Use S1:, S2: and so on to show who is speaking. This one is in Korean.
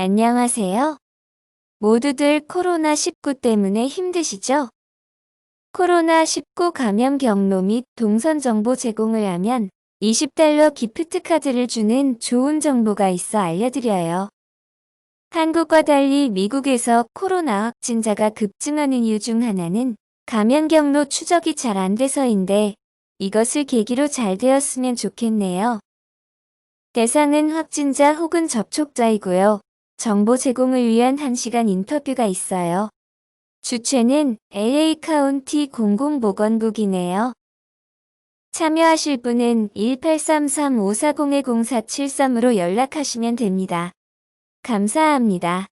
S1: 안녕하세요. 모두들 코로나19 때문에 힘드시죠? 코로나19 감염 경로 및 동선 정보 제공을 하면 20달러 기프트 카드를 주는 좋은 정보가 있어 알려드려요. 한국과 달리 미국에서 코로나 확진자가 급증하는 이유 중 하나는 감염 경로 추적이 잘 안 돼서인데 이것을 계기로 잘 되었으면 좋겠네요. 대상은 확진자 혹은 접촉자이고요. 정보 제공을 위한 1시간 인터뷰가 있어요. 주최는 LA 카운티 공공보건국이네요. 참여하실 분은 1833-540-0473으로 연락하시면 됩니다. 감사합니다.